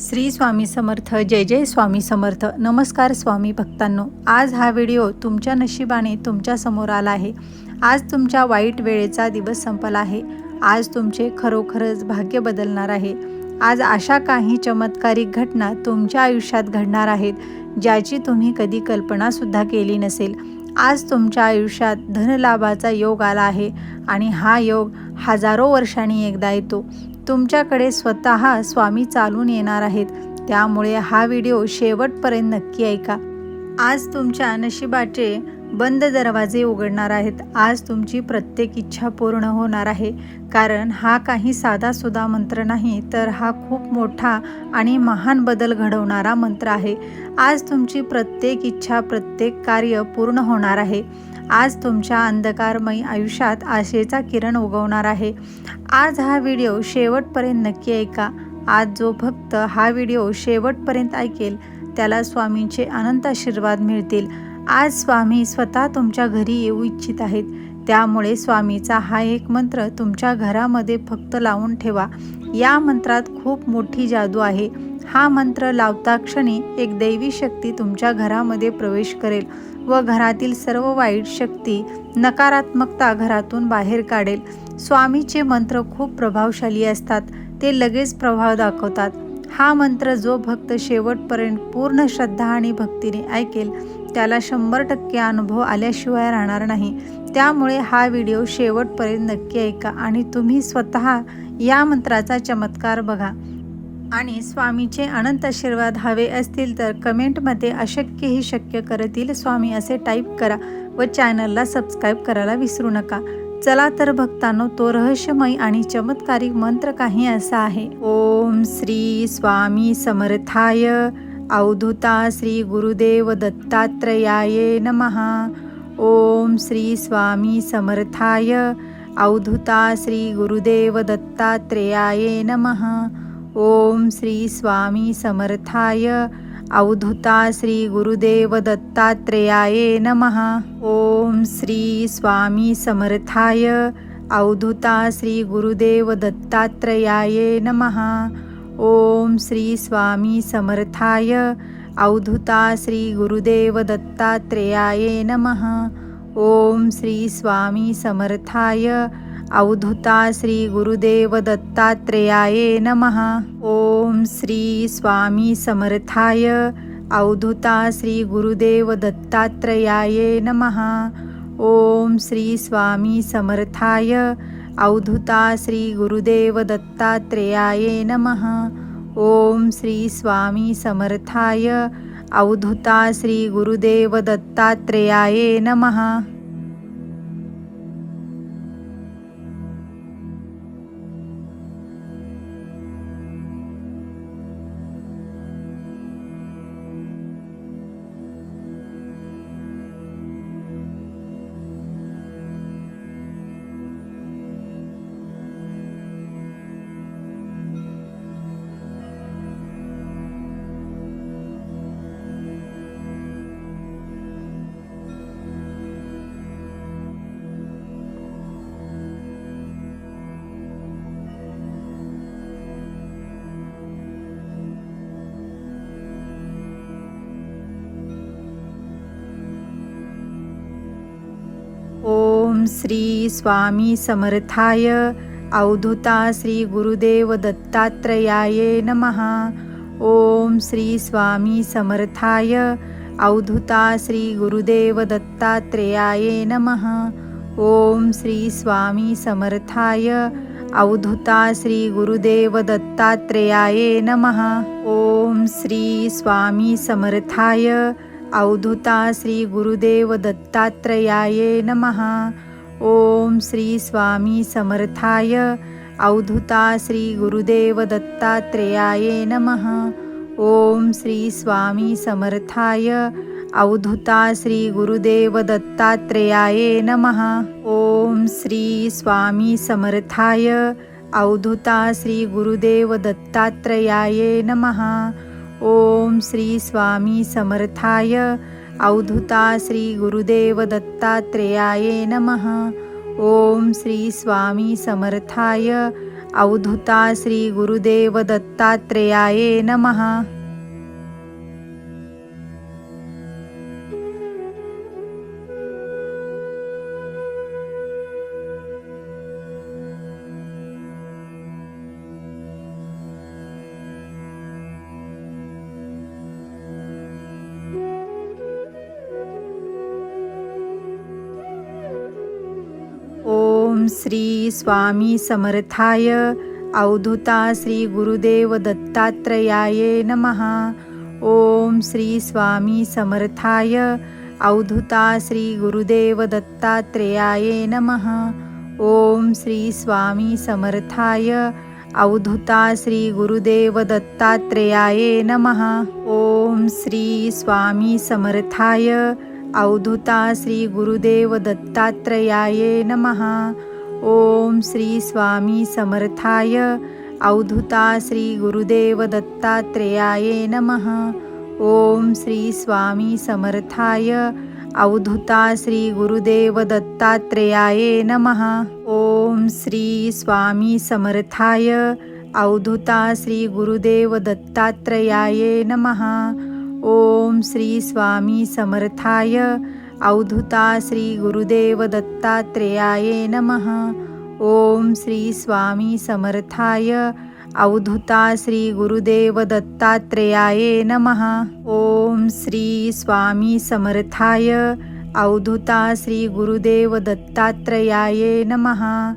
श्री स्वामी समर्थ जय जय स्वामी समर्थ. नमस्कार स्वामी भक्तांनो. आज हा व्हिडिओ तुमच्या नशिबाने तुमच्यासमोर आला आहे. आज तुमच्या वाईट वेळेचा दिवस संपला आहे. आज तुमचे खरोखरच भाग्य बदलणार आहे. आज अशा काही चमत्कारिक घटना तुमच्या आयुष्यात घडणार आहेत ज्याची तुम्ही कधी कल्पनासुद्धा केली नसेल. आज तुमच्या आयुष्यात धनलाभाचा योग आला आहे आणि हा योग हजारो वर्षांनी एकदा येतो. तुमच्याकडे स्वतः स्वामी चालून येणार आहेत. त्यामुळे हा व्हिडिओ शेवटपर्यंत नक्की ऐका. आज तुमच्या नशिबाचे बंद दरवाजे उघडणार आहेत. आज तुमची प्रत्येक इच्छा पूर्ण होणार आहे. कारण हा काही साधासुधा मंत्र नाही तर हा खूप मोठा आणि महान बदल घडवणारा मंत्र आहे. आज तुमची प्रत्येक इच्छा प्रत्येक कार्य पूर्ण होणार आहे. आज तुमच्या अंधकारमयी आयुष्यात आशेचा किरण उगवणार आहे. आज हा व्हिडिओ शेवटपर्यंत नक्की ऐका. आज जो भक्त हा व्हिडिओ शेवटपर्यंत ऐकेल त्याला स्वामींचे अनंत आशीर्वाद मिळतील. आज स्वामी स्वतः तुमच्या घरी येऊ इच्छित आहेत. त्यामुळे स्वामीचा हा एक मंत्र तुमच्या घरामध्ये फक्त लावून ठेवा. या मंत्रात खूप मोठी जादू आहे. हा मंत्र लावता क्षणी एक दैवी शक्ती तुमच्या घरामध्ये प्रवेश करेल. व घरातील सर्व वाईट शक्ती नकारात्मकता घरातून बाहेर काढेल. स्वामीचे मंत्र खूप प्रभावशाली असतात. ते लगेच प्रभाव दाखवतात. हा मंत्र जो भक्त शेवटपर्यंत पूर्ण श्रद्धा आणि भक्तीने ऐकेल त्याला शंभर टक्के अनुभव आल्याशिवाय राहणार नाही. त्यामुळे हा व्हिडिओ शेवटपर्यंत नक्की ऐका आणि तुम्ही स्वतः या मंत्राचा चमत्कार बघा. आणि स्वामीचे अनंत आशीर्वाद हवे असतील तर कमेंटमध्ये अशक्यही शक्य करतील. स्वामी असे टाईप करा व चॅनलला सबस्क्राईब करायला विसरू नका. चला तर भक्तांनो तो रहस्यमय आणि चमत्कारिक मंत्र काही असा आहे. ओम श्री स्वामी समर्थाय. अवधूता श्री गुरुदेव दत्तात्रयाय नमहा ओम श्री स्वामी समर्थाय. अवधूता श्री गुरुदेव दत्तात्रेयाये नमः. ओम श्री स्वामी समर्थाय अवधूता श्री गुरुदेव दत्तात्रेयाये नमः। ओम श्री स्वामी समर्थाय अवधूता श्री गुरुदेव दत्तात्रेयाये नमः। ओम श्री स्वामी समर्थाय अवधूता श्री गुरुदेव दत्तात्रेयाये नमः। ओम श्री स्वामी समर्थाय अवधूता श्री गुरुदेव दत्तात्रेयाये नमः। ओम श्री स्वामी समर्थाय। अवधूता श्री गुरुदेव दत्तात्रेयाये नमः। ओम श्री स्वामी समर्थाय। अवधूता श्री गुरुदेव दत्तात्रेयाये नमः। ओम श्री स्वामी समर्थाय। अवधूता श्री गुरुदेव दत्तात्रेयाये नमः। श्री स्वामी समर्थाय। अवधूता श्री गुरुदेव दत्तात्रयाये नमः। ओम श्री स्वामी समर्थाय। अवधूता श्री गुरुदेव दत्तात्रेयाये नमः। ओम श्री स्वामी समर्थाय। अवधूता श्री गुरुदेव दत्तात्रेयाये नमः। ओम श्री स्वामी समर्थाय। अवधूता श्री गुरुदेव दत्तात्रयाये नमः। ओम श्री स्वामी समर्थाय अवधुता श्री गुरुदेव दत्तात्रेयाय नमः। ओम श्री स्वामी समर्थाय अवधुता श्री गुरुदेव दत्तात्रेयाय नमः। ओम श्री स्वामी समर्थाय अवधुता श्री गुरुदेव दत्तात्रेयाय नमः। ओम श्री स्वामी समर्थाय अवधूता श्री गुरुदेव दत्तात्रेयाये नमः। ॐ श्री स्वामी समर्थाय। अवधुता श्री गुरुदेव दत्तात्रेयाये नमः। श्री स्वामी समर्थाय. अवधूता श्री गुरुदेव दत्तात्रयाये नमः. ओम श्री स्वामी समर्थाय. अवधूता श्री गुरुदेव दत्तात्रेयाये नमः. ओम श्री स्वामी समर्थाय. अवधूता श्री गुरुदेव दत्तात्रेयाये नमः. ओम श्री स्वामी समर्थाय. अवधूता श्री गुरुदेव दत्तात्रयाये नमः. ओम श्री स्वामी समर्थाय अवधुता श्री गुरुदेव दत्तात्रेयाय नमः। ओम श्री स्वामी समर्थाय अवधुता श्री गुरुदेव दत्तात्रेयाय नमः। ओम श्री स्वामी समर्थाय अवधुता श्री गुरुदेव दत्तात्रयाये नमः। ओम श्री स्वामी समर्थाय अवधुता श्री गुरुदेव दत्तात्रेयाय नमः। ओम श्री स्वामी समर्थाय। अवधुता श्री गुरुदेव दत्तात्रेयाय नमः। ओम श्री स्वामी समर्थाय। अवधुता श्री गुरुदेव दत्तात्रेयाय नमः।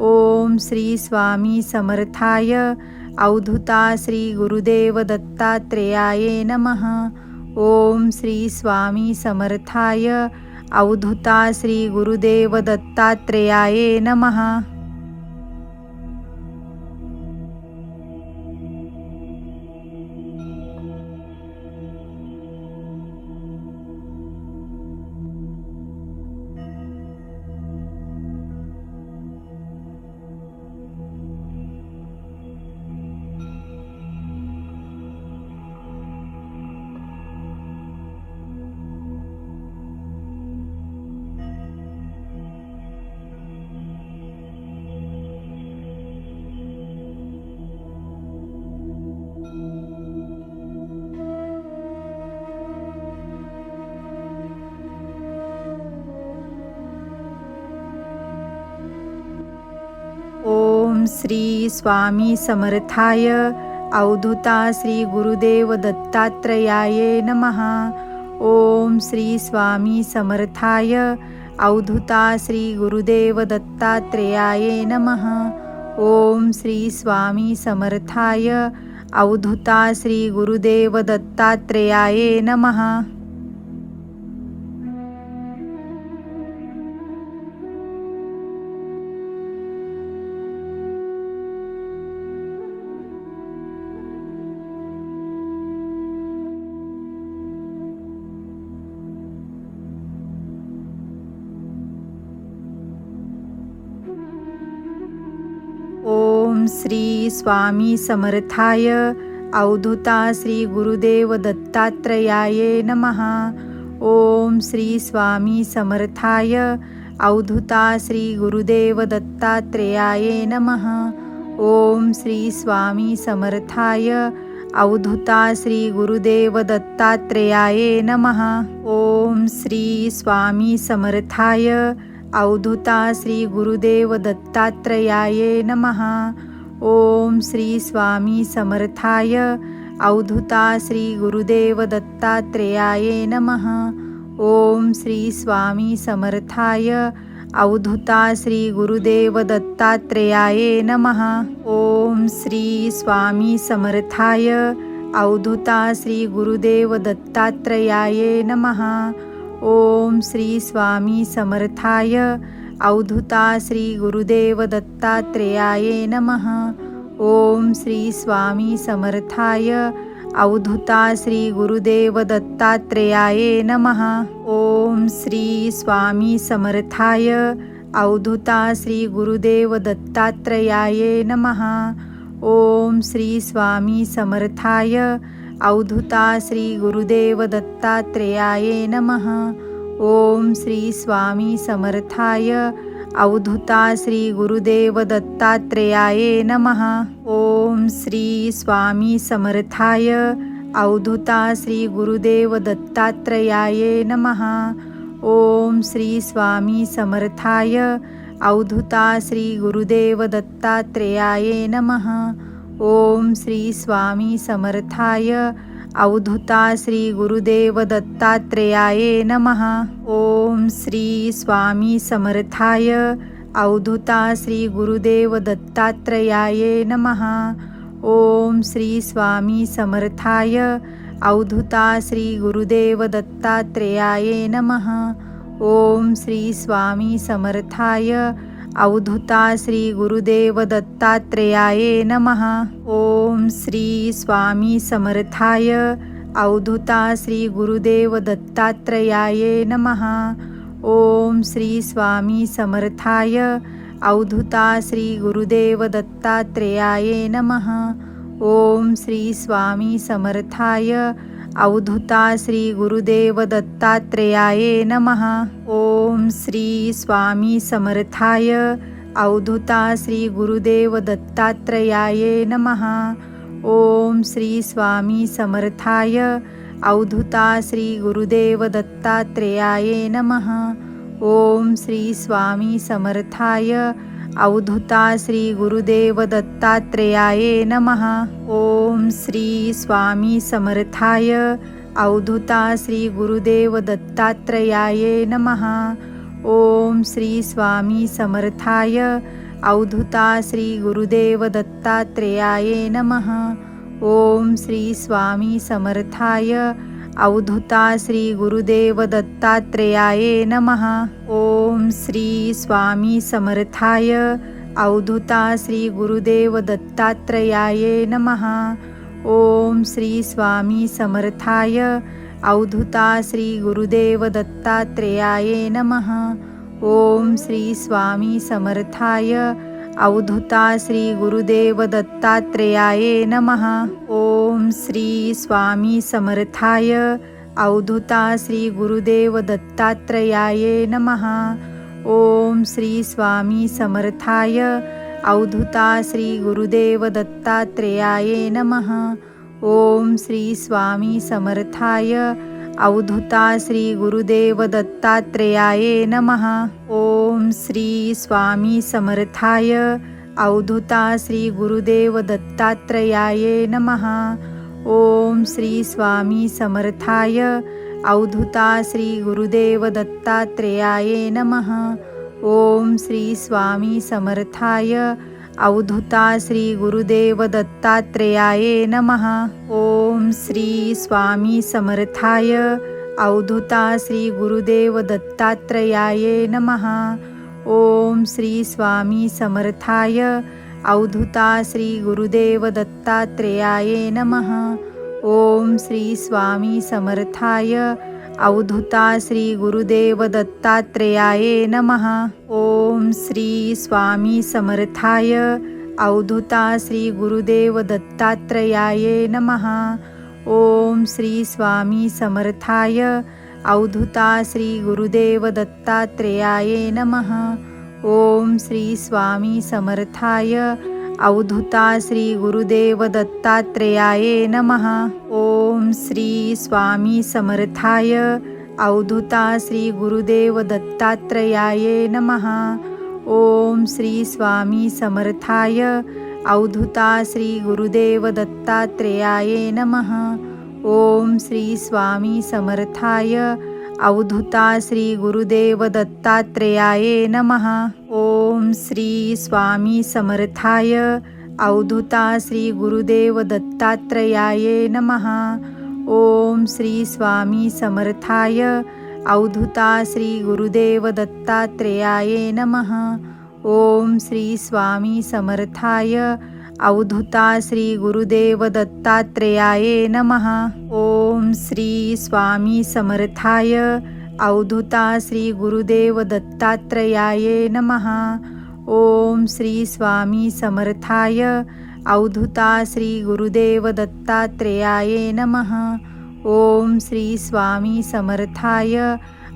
ओम श्री स्वामी समर्थाय। अवधुता श्री गुरुदेव दत्तात्रेयाय नमः। ओम श्री स्वामी समर्थाय। अवधुता श्री गुरुदेव दत्तात्रेयाय नमः। ओम श्री स्वामी समर्थाय अवधूता श्री गुरुदेव दत्तात्रयाये नमः। ओम श्री स्वामी समर्थाय अवधूता श्री गुरुदेव दत्तात्रेयाये नमः। ओम श्री स्वामी समर्थाय अवधूता श्री गुरुदेव दत्तात्रेयाये नमः। स्वामी समर्थाय। अवधूता श्री गुरुदेव दत्तात्रयाये नमः। ओम श्री स्वामी समर्थाय। अवधूता श्री गुरुदेव दत्तात्रेयाये नमः। ओम श्री स्वामी समर्थाय। अवधूता श्री गुरुदेव दत्तात्रेयाये नमः। ओम श्री स्वामी समर्थाय। अवधूता श्री गुरुदेव दत्तात्रयाये नमः। ओम श्री स्वामी समर्थाय। अवधूता श्री गुरुदेव दत्तात्रेयाये नमः। ओम श्री स्वामी समर्थाय। अवधूता श्री गुरुदेव दत्तात्रेयाये नमः। ओम श्री स्वामी समर्थाय। अवधूता श्री गुरुदेव दत्तात्रयाये नमः। ओम श्री स्वामी समर्थाय। अवधूता श्री गुरुदेव दत्तात्रेयाये नमः। ओम श्री स्वामी समर्थाय। अवधूता श्री गुरुदेव दत्तात्रेयाये नमः। ओम श्री स्वामी समर्थाय। अवधूता श्री गुरुदेव दत्तात्रयाये नमः। ओम श्री स्वामी समर्थाय। अवधूता श्री गुरुदेव दत्तात्रेयाये नमः। ओम श्री स्वामी समर्थाय। अवधूता श्री गुरुदेव दत्तात्रेयाये नमः। ओम श्री स्वामी समर्थाय। अवधूता श्री गुरुदेव दत्तात्रेयाये नमः। ओम श्री स्वामी समर्थाय। अवधूता श्री गुरुदेव दत्तात्रेयाये नमः। ओम श्री स्वामी समर्थाय। अवधूता श्री गुरुदेव दत्तात्रेयाये नमः। ओम श्री स्वामी समर्थाय। अवधूता श्री गुरुदेव दत्तात्रेयाये नमः। ओम श्री स्वामी समर्थाय। अवधूता श्री गुरुदेव दत्तात्रेयाये नमः। ओम श्री स्वामी समर्थाय। अवधूता श्री गुरुदेव दत्तात्रेयाये नमः। ओम श्री स्वामी समर्थाय। अवधूता श्री गुरुदेव दत्तात्रेयाये नमः। ओम श्री स्वामी समर्थाय। अवधूता श्री गुरुदेव दत्तात्रेयाये नमः। ओम श्री स्वामी समर्थाय। अवधूता श्री गुरुदेव दत्तात्रेयाये नमः। ओम श्री स्वामी समर्थाय। अवधूता श्री गुरुदेव दत्तात्रेयाये नमः। ओम श्री स्वामी समर्थाय। अवधूता श्री गुरुदेव दत्तात्रेयाये नमः। ओम श्री स्वामी समर्थाय। अवधूता श्री गुरुदेव दत्तात्रेयाये नमः। ओम श्री स्वामी समर्थाय। अवधूता श्री गुरुदेव दत्तात्रयाय नमः. ओम श्री स्वामी समर्थाय. अवधूता श्री गुरुदेव दत्तात्रेयाय नमः. ओम श्री स्वामी समर्थाय. अवधूता श्री गुरुदेव दत्तात्रेयाय नमः. ओम श्री स्वामी समर्थाय. अवधूता श्री गुरुदेव दत्तात्रेयाये नमः. ओम श्री स्वामी समर्थाय. अवधुता श्री गुरुदेव दत्तात्रेयाय नमः. ओम श्री स्वामी समर्थाय. अवधुता श्री गुरुदेव दत्तात्रेयाय नमः. ओम श्री स्वामी समर्थाय. अवधुता श्री गुरुदेव दत्तात्रेयाय नमः. ओम श्री स्वामी समर्थाय. अवधूता श्री गुरुदेव दत्तात्रेयाये नमः। ओम श्री समर्थाय अवधूता श्री गुरुदेव दत्तात्रेयाये नमः। ओम श्री स्वामी समर्थाय अवधूता श्री गुरुदेव दत्तात्रेयाये नमः। ओम श्री स्वामी समर्थाय अवधूता श्री गुरुदेव दत्तात्रेयाये नमः। ओम श्री स्वामी समर्थाय अवधूता श्री गुरुदेव दत्तात्रेयाये नमः। ओम श्री स्वामी समर्थाय अवधूता श्री गुरुदेव दत्तात्रेयाये नमः। ओम श्री स्वामी समर्थाय अवधूता श्री गुरुदेव दत्तात्रेयाये नमः। ओम श्री स्वामी समर्थाय अवधूता श्री गुरुदेव दत्तात्रेयाये नमः। ओम श्री स्वामी समर्थाय। अवधूता श्री गुरुदेव दत्तात्रेयाये नमः। ओम श्री स्वामी समर्थाय। अवधूता श्री गुरुदेव दत्तात्रेयाये नमः। ओम श्री स्वामी समर्थाय। अवधूता श्री गुरुदेव दत्तात्रेयाये नमः। ओम श्री स्वामी समर्थाय। अवधूता श्री गुरुदेव दत्तात्रेयाये नमः। ओम श्री स्वामी समर्थाय। अवधूता श्री गुरुदेव दत्तात्रेयाये नमः। ओम श्री स्वामी समर्थाय। अवधूता श्री गुरुदेव दत्तात्रेयाये नमः। श्री स्वामी समर्थाय अवधूता श्री गुरुदेव दत्तात्रेयाये नमः। ओम श्री स्वामी समर्थाय अवधूता श्री गुरुदेव दत्तात्रेयाये नमः। ओम श्री स्वामी समर्थाय अवधूता श्री गुरुदेव दत्तात्रेयाये नमः। ओम श्री स्वामी समर्थाय अवधूता श्री गुरुदेव दत्तात्रेयाये नमः। ओम श्री स्वामी समर्थाय अवधूता श्री गुरुदेव दत्तात्रेयाये नमः। ओम श्री स्वामी समर्थाय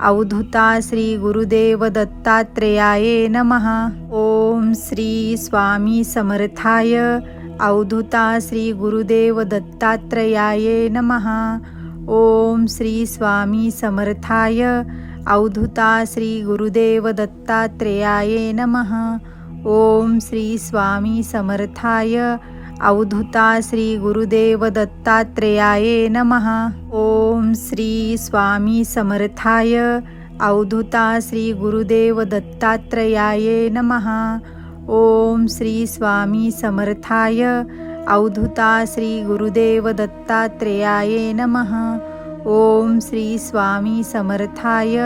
अवधूता श्री गुरुदेव दत्तात्रेयाये नमः। ओम श्री स्वामी समर्थाय अवधूता श्री गुरुदेव दत्तात्रेयाये नमः। ओम श्री स्वामी समर्थाय अवधूता श्री गुरुदेव दत्तात्रेयाये नमः। ओम श्री स्वामी समर्थाय अवधूता श्री गुरुदेव दत्तात्रेयाये नमः। ओम श्री स्वामी समर्थाय अवधूता श्री गुरुदेव दत्तात्रेयाये नमः। ओम श्री स्वामी समर्थाय अवधूता श्री गुरुदेव दत्तात्रेयाये नमः। ओम श्री स्वामी समर्थाय।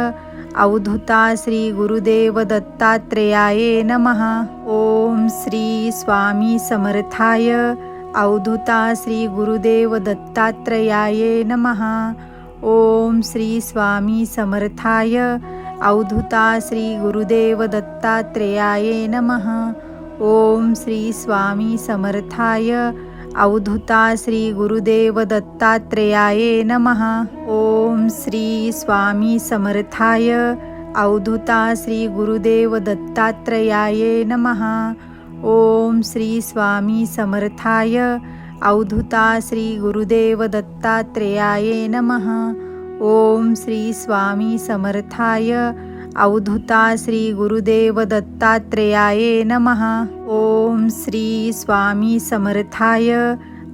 अवधूता श्री गुरुदेव दत्तात्रेयाये नमः। ओम श्री स्वामी समर्थाय। अवधूता श्री गुरुदेव दत्तात्रेयाये नमः। ओम श्री स्वामी समर्थाय। अवधूता श्री गुरुदेव दत्तात्रेयाये नमः। ओम श्री स्वामी समर्थाय। अवधूता श्री गुरुदेव दत्तात्रेयाये नमः। ओम श्री स्वामी समर्थाय। अवधूता श्री गुरुदेव दत्तात्रेयाये नमः। ओम श्री स्वामी समर्थाय। अवधूता श्री गुरुदेव दत्तात्रेयाये नमः। ओम श्री स्वामी समर्थाय। अवधूता श्री गुरुदेव दत्तात्रेयाये नमः। ओम श्री स्वामी समर्थाय।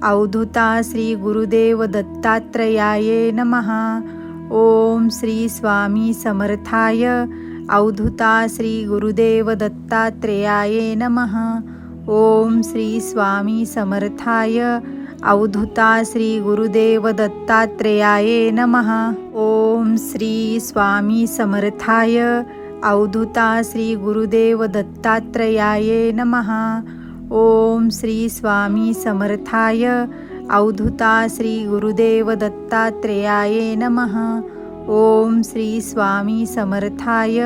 अवधूता श्री गुरुदेव दत्तात्रेयाये नमः। ओम श्री स्वामी समर्थाय। अवधूता श्री गुरुदेव दत्तात्रेयाये नमः। ओम श्री स्वामी समर्थाय। अवधूता श्री गुरुदेव दत्तात्रेयाये नमः। ओम श्री स्वामी समर्थाय। अवधूता श्री गुरुदेव दत्तात्रेयाये नमः। ओम श्री स्वामी समर्थाय। अवधूता श्री गुरुदेव दत्तात्रेयाये नमः। ओम श्री स्वामी समर्थाय।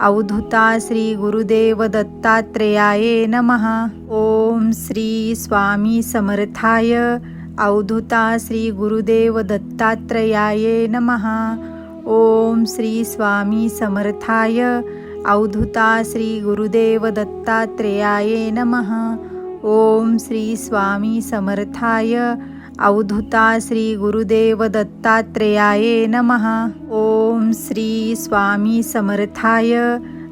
अवधूता श्री गुरुदेव दत्तात्रेयाये नमः। ओम श्री स्वामी समर्थाय। अवधूता श्री गुरुदेव दत्तात्रेयाये नमः। ओम श्री स्वामी समर्थाय अवधूता श्री गुरुदेव दत्तात्रेयाये नमः। ओम श्री स्वामी समर्थाय अवधूता श्री गुरुदेव दत्तात्रेयाये नमः। ओम श्री स्वामी समर्थाय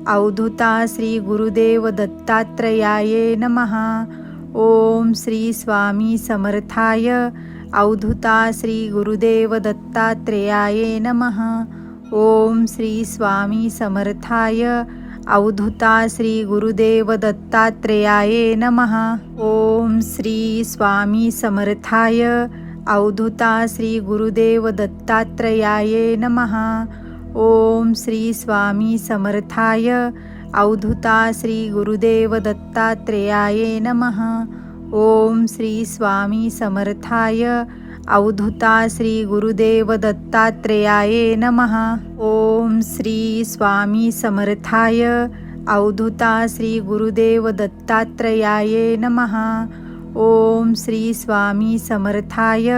अवधूता श्री गुरुदेव दत्तात्रेयाये नमः। ओम श्री स्वामी समर्थाय अवधूता श्री गुरुदेव दत्तात्रेयाये नमः। ओम श्री स्वामी समर्थाय। अवधूता श्री गुरुदेव दत्तात्रेयाये नमः। ओम श्री स्वामी समर्थाय। अवधूता श्री गुरुदेव दत्तात्रेयाये नमः। ओम श्री स्वामी समर्थाय। अवधूता श्री गुरुदेव दत्तात्रेयाये नमः। ओम श्री स्वामी समर्थाय। अवधूता श्री गुरुदेव दत्तात्रेयाये नमः। ओम श्री स्वामी समर्थाय। अवधूता श्री गुरुदेव दत्तात्रेयाये नमः। ओम श्री स्वामी समर्थाय।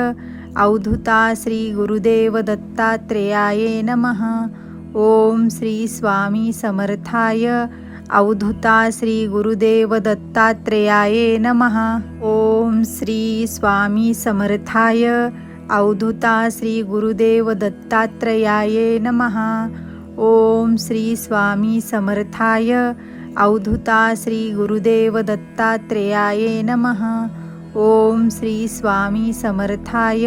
अवधूता श्री गुरुदेव दत्तात्रेयाये नमः। ओम श्री स्वामी समर्थाय। अवधूता श्री गुरुदेव दत्तात्रेयाये नमः। ओम श्री स्वामी समर्थाय। अवधूता श्री गुरुदेव दत्तात्रेयाये नमः। ओम श्री स्वामी समर्थाय। अवधूता श्री गुरुदेव दत्तात्रेयाये नमः। ओम श्री स्वामी समर्थाय।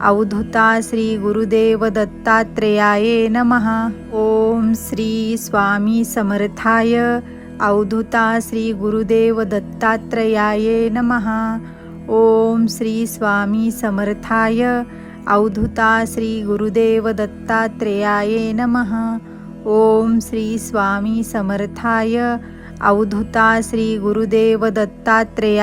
अवधूता श्री गुरुदेव दत्तात्रेयाये नमः। ओम श्री स्वामी समर्थाय अवधूता श्री गुरुदेव दत्तात्रेयाये नमः। ओम श्री स्वामी समर्थाय अवधूता श्री गुरुदेव दत्तात्रेयाये नमः। ओम श्री स्वामी समर्थाय अवधूता श्री गुरुदेव दत्तात्रेया